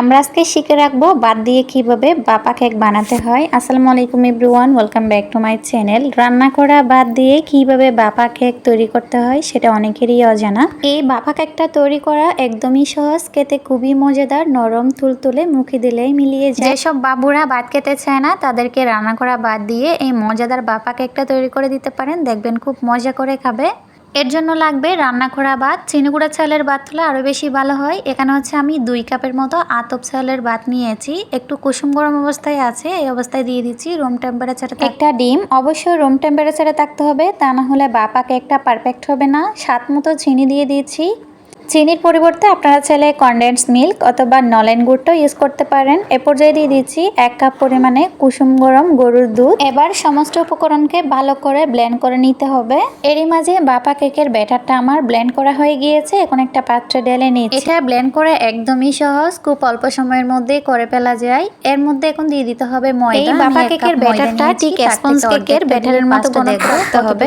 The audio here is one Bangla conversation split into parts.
আমরা আজকে শিখে রাখব বাদ দিয়ে কীভাবে বাপা কেক বানাতে হয়। আসসালামু আলাইকুম everyone welcome back to my channel রান্না করা বাদ দিয়ে কীভাবে বাপা কেক তৈরি করতে হয় সেটা অনেকেরই অজানা। এই বাপা কেকটা তৈরি করা একদমই সহজ, খেতে খুবই মজাদার, নরম, তুলতুলে, মুখে দিলেই মিলিয়ে যায়। যেসব বাবুরা বাদ খেতে চায় না, তাদেরকে রান্না করা বাদ দিয়ে এই মজাদার বাপা কেকটা তৈরি করে দিতে পারেন। দেখবেন খুব মজা করে খাবে। এর জন্য লাগবে রান্না করা ভাত। চিনিগুড়া চালের ভাত হলে আরও বেশি ভালো হয়। এখানে হচ্ছে আমি দুই কাপের মতো আতপ চালের ভাত নিয়েছি। একটু কুসুম গরম অবস্থায় আছে, এই অবস্থায় দিয়ে দিচ্ছি রুম টেম্পারেচারে একটা ডিম। অবশ্যই রুম টেম্পারেচারে থাকতে হবে, তা না হলে বাপাকে একটা পারফেক্ট হবে না। স্বাদ মতো চিনি দিয়ে দিয়েছি। চিনির পরিবর্তে আপনারা চাইলে কনডেন্স মিল্ক অথবা নলেন গুড়টাও ইউজ করতে পারেন। এ পর্যায়ে দিয়ে দিচ্ছি এক কাপ পরিমাণে কুসুম গরম গরুর দুধ। এবার সমস্ত উপকরণকে ভালো করে ব্লেন্ড করে নিতে হবে। এরই মাঝে বাপা কেকের ব্যাটারটা আমার ব্লেন্ড করা হয়ে গিয়েছে। এখন একটা পাত্রে ঢেলে নিচ্ছি। এটা ব্লেন্ড করে একদমই সহজ খুব অল্প সময়ের মধ্যে করে ফেলা যায়। এর মধ্যে এখন দিয়ে দিতে হবে ময়দা। এই বাপা কেকের ব্যাটারটা ঠিক স্পঞ্জ কেকের ব্যাটারের মতো রাখতে হবে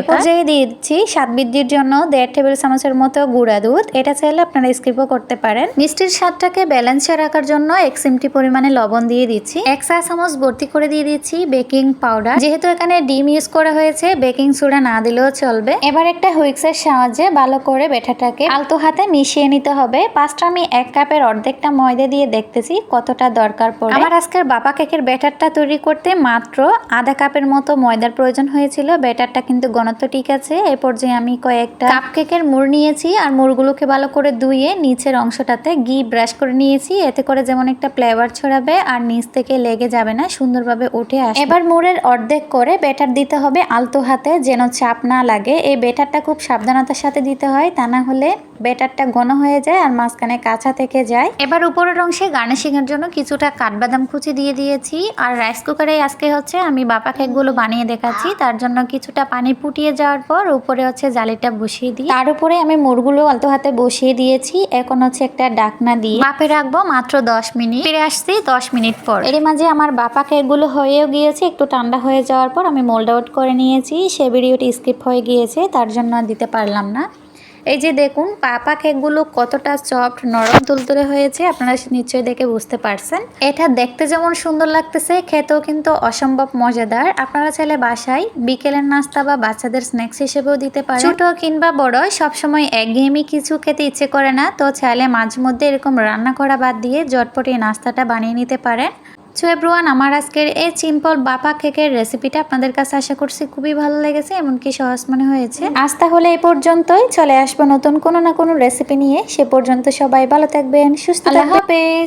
এ পর্যায়ে দিয়ে দিচ্ছি স্বাদ বৃদ্ধির জন্য দেড় টেবিল চামচের মতো গুঁড়া দুধ। দুধ এটা চাইলে আপনারা স্কিপও করতে পারেন। মিষ্টির স্বাদটাকে ব্যালেন্সে রাখার জন্য এক সিমটি পরিমাণে লবণ দিয়ে দিচ্ছি। এক চা চামচ ভর্তি করে দিয়ে দিচ্ছি বেকিং পাউডার যেহেতু এখানে ডিম ইউজ করা হয়েছে বেকিং সোডা না দিলেও চলবে। এবার একটা হুইক্সের সাহায্যে ভালো করে বেঠাটাকে আলতো হাতে মিশিয়ে নিতে হবে। পাঁচটা আমি এক কাপের অর্ধেকটা ময়দা দিয়ে দেখতেছি কতটা দরকার পড়ে। আমার আজকের বাবা কেকের ব্যাটারটা তৈরি করতে মাত্র আধা কাপের মতো ময়দার প্রয়োজন হয়েছিল। ব্যাটারটা কিন্তু ঘনত্ব ঠিক আছে। এ পর্যায়ে আমি কয়েকটা কাপ কেকের মুড় নিয়েছি আর মুড়গুলো আলুগুলোকে ভালো করে ধুয়ে নিচের অংশটাতে ঘি ব্রাশ করে নিয়েছি। এতে করে যেমন একটা ফ্লেভার ছড়াবে আর নিচ থেকে লেগে যাবে না, সুন্দরভাবে উঠে আসে এবার মোড়ের অর্ধেক করে ব্যাটার দিতে হবে আলতো হাতে, যেন চাপ না লাগে। এই ব্যাটারটা খুব সাবধানতার সাথে দিতে হয়, তা না হলে ব্যাটারটা ঘন হয়ে যায় আর মাঝখানে কাঁচা থেকে যায়। এবার উপরের অংশে গার্নিশিং এর জন্য কিছুটা কাঠবাদাম কুচি দিয়ে দিয়েছি। আর রাইস কুকারে আজকে হচ্ছে আমি বাপা কেকগুলো বানিয়ে দেখাচ্ছি। তার জন্য কিছুটা পানি ফুটিয়ে যাওয়ার পর উপরে হচ্ছে জালিটা বসিয়ে দিই। তার উপরে আমি মুড়গুলো অল্প হাতে বসিয়ে দিয়েছি। এখন হচ্ছে একটা ডাকনা দিয়ে বাপে রাখব মাত্র দশ মিনিট। ফিরে আসছি দশ মিনিট পর। এর মাঝে আমার বাপা কেকগুলো হয়েও গিয়েছে। একটু ঠান্ডা হয়ে যাওয়ার পর আমি মোল্ড আউট করে নিয়েছি। সে ভিডিওটি স্কিপ হয়ে গিয়েছে, তার জন্য দিতে পারলাম না। এই যে দেখুন, পাপা কেকগুলো কতটা সফট নরম তুলতুলে হয়েছে, আপনারা নিশ্চয়ই দেখে বুঝতে পারছেন। এটা দেখতে যেমন সুন্দর লাগতেছে, খেতেও কিন্তু অসম্ভব মজাদার। আপনারা চাইলে বাসায় বিকেলের নাস্তা বা বাচ্চাদের স্ন্যাক্স হিসেবেও দিতে পারেন। ছোট কিংবা বড়, সবসময় একঘেয়েমি কিছু খেতে ইচ্ছে করে না, তো চাইলে মাঝে মধ্যে এরকম রান্না করা বাদ দিয়ে জটপট নাস্তাটা বানিয়ে নিতে পারেন। সো এভরিওয়ান আমার আজকের এই সিম্পল বাপা কেকের রেসিপিটা আপনাদের কাছে আশা করছি খুবই ভালো লেগেছে এমনকি সহজ মনে হয়েছে। আজ তাহলে এই পর্যন্তই চলে আসব নতুন কোনো না কোনো রেসিপি নিয়ে। সে পর্যন্ত সবাই ভালো থাকবেন সুস্থ থাকবেন।